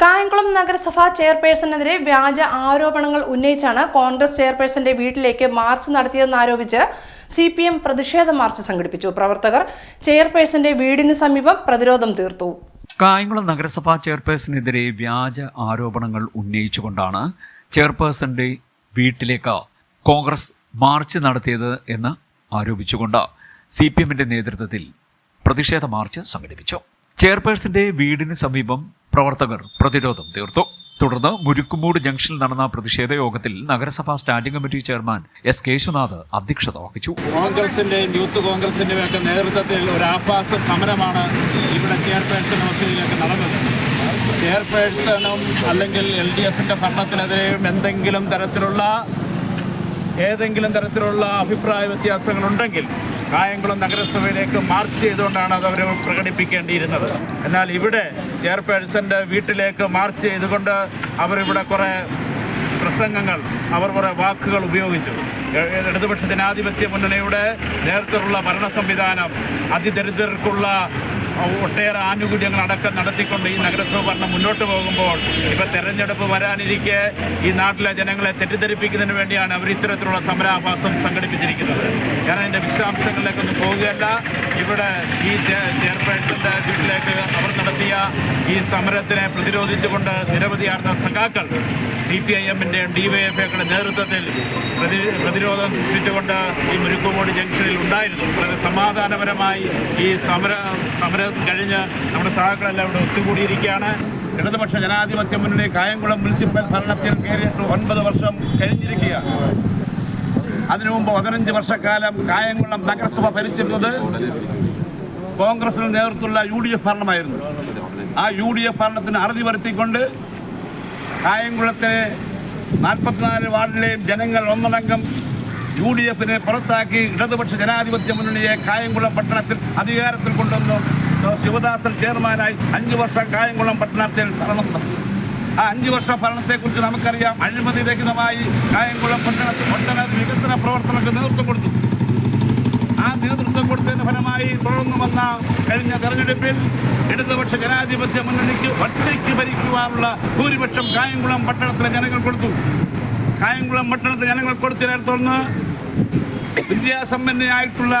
കായംകുളം നഗരസഭാ ചെയർപേഴ്സണെതിരെ വ്യാജ ആരോപണങ്ങൾ ഉന്നയിച്ചാണ് കോൺഗ്രസ് ചെയർപേഴ്സന്റെ വീട്ടിലേക്ക് മാർച്ച് നടത്തിയതെന്നാരോപിച്ച് സി പി എം പ്രതിഷേധ മാർച്ച് സംഘടിപ്പിച്ചു. പ്രവർത്തകർ ചെയർപേഴ്സന്റെ വീടിന് സമീപം പ്രതിരോധം തീർത്തു. കായംകുളം നഗരസഭാ ചെയർപേഴ്സണെതിരെ വ്യാജ ആരോപണങ്ങൾ ഉന്നയിച്ചുകൊണ്ടാണ് ചെയർപേഴ്സന്റെ വീട്ടിലേക്ക് കോൺഗ്രസ് മാർച്ച് നടത്തിയത് എന്ന് ആരോപിച്ചുകൊണ്ട് സി പി എമ്മിന്റെ നേതൃത്വത്തിൽ പ്രതിഷേധ മാർച്ച് സംഘടിപ്പിച്ചു. ചെയർപേഴ്സന്റെ വീടിന് സമീപം പ്രവർത്തകർ പ്രതിരോധം തീർത്തു. തുടർന്ന് മുരുക്കുമൂട് ജംഗ്ഷനിൽ നടന്ന പ്രതിഷേധ യോഗത്തിൽ നഗരസഭാ standing committee chairman S Keshunath അധ്യക്ഷത വഹിച്ചു. കോൺഗ്രസിന്റെയും യൂത്ത് കോൺഗ്രസിന്റെയും ഒക്കെ നേതൃത്വത്തിൽ ഒരു ആഭാസ സമരമാണ് ഇവിടെ ചെയർപേഴ്സൺ ഹൗസിലേക്ക് നടന്നത്. ചെയർപേഴ്സണും അല്ലെങ്കിൽ എൽ ഡി എഫിന്റെ ഭരണത്തിനെതിരെയും എന്തെങ്കിലും തരത്തിലുള്ള ഏതെങ്കിലും തരത്തിലുള്ള അഭിപ്രായ വ്യത്യാസങ്ങളുണ്ടെങ്കിൽ കായംകുളം നഗരസഭയിലേക്ക് മാർച്ച് ചെയ്തുകൊണ്ടാണ് അത് അവർ പ്രകടിപ്പിക്കേണ്ടിയിരുന്നത്. എന്നാൽ ഇവിടെ ചെയർപേഴ്സന്റെ വീട്ടിലേക്ക് മാർച്ച് ചെയ്തുകൊണ്ട് അവരിവിടെ കുറേ പ്രസംഗങ്ങൾ അവർ കുറേ വാക്കുകൾ ഉപയോഗിച്ചു. ഇടതുപക്ഷ ജനാധിപത്യ മുന്നണിയുടെ നേതൃത്വത്തിലുള്ള ഭരണ സംവിധാനം അതിദരിദ്രർക്കുള്ള ഒട്ടേറെ ആനുകൂല്യങ്ങൾ അടക്കം നടത്തിക്കൊണ്ട് ഈ നഗരസഭ ഭരണം മുന്നോട്ട് പോകുമ്പോൾ ഇപ്പം തെരഞ്ഞെടുപ്പ് വരാനിരിക്കെ ഈ നാട്ടിലെ ജനങ്ങളെ തെറ്റിദ്ധരിപ്പിക്കുന്നതിന് വേണ്ടിയാണ് അവർ ഇത്തരത്തിലുള്ള സമരാഭാസം സംഘടിപ്പിച്ചിരിക്കുന്നത്. ഞാൻ അതിന്റെ വിശദാംശങ്ങളിലേക്കൊന്നും പോവുകയല്ല. ഇവിടെ ഈ ചെയർപേഴ്സന്റെ വീട്ടിലേക്ക് അവർ നടത്തിയ ഈ സമരത്തിനെ പ്രതിരോധിച്ചുകൊണ്ട് നിരവധിയാർന്ന സഖാക്കൾ സി പി ഐ എമ്മിന്റെയും ഡി വൈ എഫ് ഐയുടെ നേതൃത്വത്തിൽ പ്രതി പ്രതിരോധം സൃഷ്ടിച്ചുകൊണ്ട് ഈ മുരുക്കുമോട് ജംഗ്ഷനിൽ ഉണ്ടായിരുന്നു. വളരെ സമാധാനപരമായി ഈ സമര സമരം കഴിഞ്ഞ് നമ്മുടെ സഹാക്കളെല്ലാം ഇവിടെ ഒത്തുകൂടിയിരിക്കുകയാണ്. ഇടതുപക്ഷ ജനാധിപത്യ മുന്നണി കായംകുളം മുനിസിപ്പൽ ഭരണത്തിൽ കയറിയിട്ട് ഒൻപത് വർഷം കഴിഞ്ഞിരിക്കുകയാണ്. അതിനു മുമ്പ് പതിനഞ്ച് വർഷക്കാലം കായംകുളം നഗരസഭ ഭരിച്ചിരുന്നത് കോൺഗ്രസിന് നേതൃത്വമുള്ള യു ഡി എഫ് ഭരണമായിരുന്നു. ആ യു ഡി എഫ് ഭരണത്തിന് അറുതി വരുത്തിക്കൊണ്ട് കായംകുളത്തിലെ നാൽപ്പത്തിനാല് വാർഡിലെയും ജനങ്ങൾ ഒന്നടങ്കം യു ഡി എഫിനെ പുറത്താക്കി ഇടതുപക്ഷ ജനാധിപത്യ മുന്നണിയെ കായംകുളം പട്ടണത്തിൽ അധികാരത്തിൽ കൊണ്ടുവന്നു. ശിവദാസൻ ചെയർമാനായി അഞ്ചു വർഷം കായംകുളം പട്ടണത്തിൽ ഭരണം. ആ അഞ്ചു വർഷ ഭരണത്തെക്കുറിച്ച് നമുക്കറിയാം. അഴിമതി രഹിതമായി കായംകുളം പട്ടണത്തിൽ ഒട്ടനവധി വികസന പ്രവർത്തനങ്ങൾക്ക് നേതൃത്വം കൊടുത്തു. നേതൃത്വം കൊടുത്തതിന് ഫലമായി തുടർന്നു വന്ന കഴിഞ്ഞ തെരഞ്ഞെടുപ്പിൽ ഇടതുപക്ഷ ജനാധിപത്യ മുന്നണിക്ക് ഒറ്റയ്ക്ക് ഭരിക്കുവാനുള്ള ഭൂരിപക്ഷം കായംകുളം പട്ടണത്തിലെ ജനങ്ങൾ കൊടുത്തു. കായംകുളം പട്ടണത്തിലെ ജനങ്ങൾ കൊടുത്തതിനെ വിദ്യാസമ്പന്നയായിട്ടുള്ള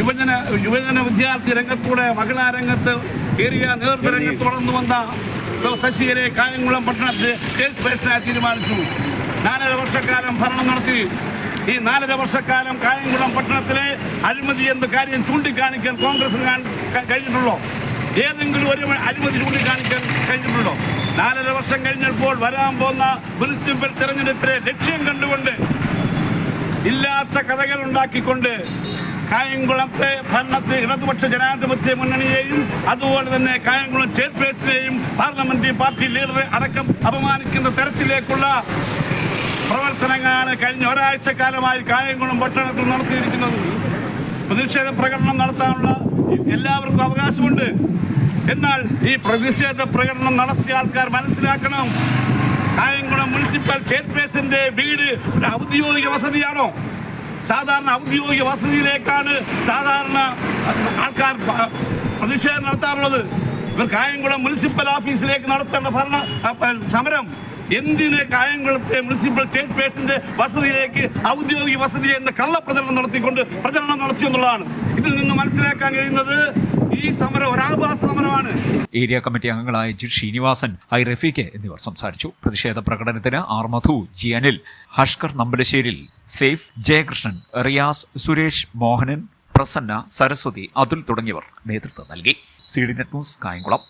യുവജന യുവജന വിദ്യാർത്ഥി രംഗത്തൂടെ മഹിളാ രംഗത്ത് ഏറിയ നേതൃത്വ രംഗത്ത് തുടർന്നു വന്ന ശശികരെ കായംകുളം പട്ടണത്തിൽ ചെയർപേഴ്സണായി തീരുമാനിച്ചു. നാലര വർഷക്കാലം ഭരണം നടത്തി. ഈ നാലര വർഷക്കാലം കായംകുളം പട്ടണത്തിലെ അഴിമതി എന്ന കാര്യം ചൂണ്ടിക്കാണിക്കാൻ കോൺഗ്രസിന് കഴിഞ്ഞിട്ടുള്ളോ ഏതെങ്കിലും ഒരു അഴിമതി ചൂണ്ടിക്കാണിക്കാൻ കഴിഞ്ഞിട്ടുള്ളോ നാലര വർഷം കഴിഞ്ഞപ്പോൾ വരാൻ പോകുന്ന മുനിസിപ്പൽ തെരഞ്ഞെടുപ്പിലെ ലക്ഷ്യം കണ്ടുകൊണ്ട് ഇല്ലാത്ത കഥകൾ ഉണ്ടാക്കിക്കൊണ്ട് കായംകുളത്തെ ഭരണത്തെ ഇടതുപക്ഷ ജനാധിപത്യ മുന്നണിയെയും അതുപോലെ തന്നെ കായംകുളം ചെയർപേഴ്സണെയും പാർലമെന്ററി പാർട്ടി ലീഡറെ അടക്കം അപമാനിക്കുന്ന തരത്തിലേക്കുള്ള പ്രവർത്തനങ്ങളാണ് കഴിഞ്ഞ ഒരാഴ്ചക്കാലമായി കായംകുളം പട്ടണത്തിൽ നടത്തിയിരിക്കുന്നത്. പ്രതിഷേധ പ്രകടനം നടത്താനുള്ള എല്ലാവർക്കും അവകാശമുണ്ട്. എന്നാൽ ഈ പ്രതിഷേധ പ്രകടനം നടത്തിയ ആൾക്കാർ മനസ്സിലാക്കണം. കായംകുളം മുനിസിപ്പൽ ചെയർപേഴ്സന്റെ വീട് ഒരു ഔദ്യോഗിക വസതിയാണോ? സാധാരണ ഔദ്യോഗിക വസതിയിലേക്കാണ് സാധാരണ ആൾക്കാർ പ്രതിഷേധം നടത്താറുള്ളത്. ഇവർ കായംകുളം മുനിസിപ്പൽ ഓഫീസിലേക്ക് നടത്തേണ്ട ഭരണ സമരം എന്തിന് കായംകുളത്തെ മുനിസിപ്പൽ ചെയർപേഴ്സന്റെ വസതിയിലേക്ക് ഔദ്യോഗിക വസതി എന്ന കള്ളപ്രചരണം നടത്തിക്കൊണ്ട് പ്രചരണം നടത്തി എന്നുള്ളതാണ്. ഇതിൽ നിന്ന് മനസ്സിലാക്കാൻ കഴിയുന്നത് ഈ സമരം ഒരാഭാസ സമരമാണ്. ഏരിയ കമ്മിറ്റി അംഗങ്ങളായ ജി ശ്രീനിവാസൻ ഐ റഫീഖ് എന്നിവർ സംസാരിച്ചു. പ്രതിഷേധ പ്രകടനത്തിന് ആർ മധു ജി അനിൽ ഹഷ്കർ നമ്പലശ്ശേരിൽ സേഫ് ജയകൃഷ്ണൻ റിയാസ് സുരേഷ് മോഹനൻ പ്രസന്ന സരസ്വതി അതുൽ തുടങ്ങിയവർ നേതൃത്വം നൽകി. C D net news Kayamkulam.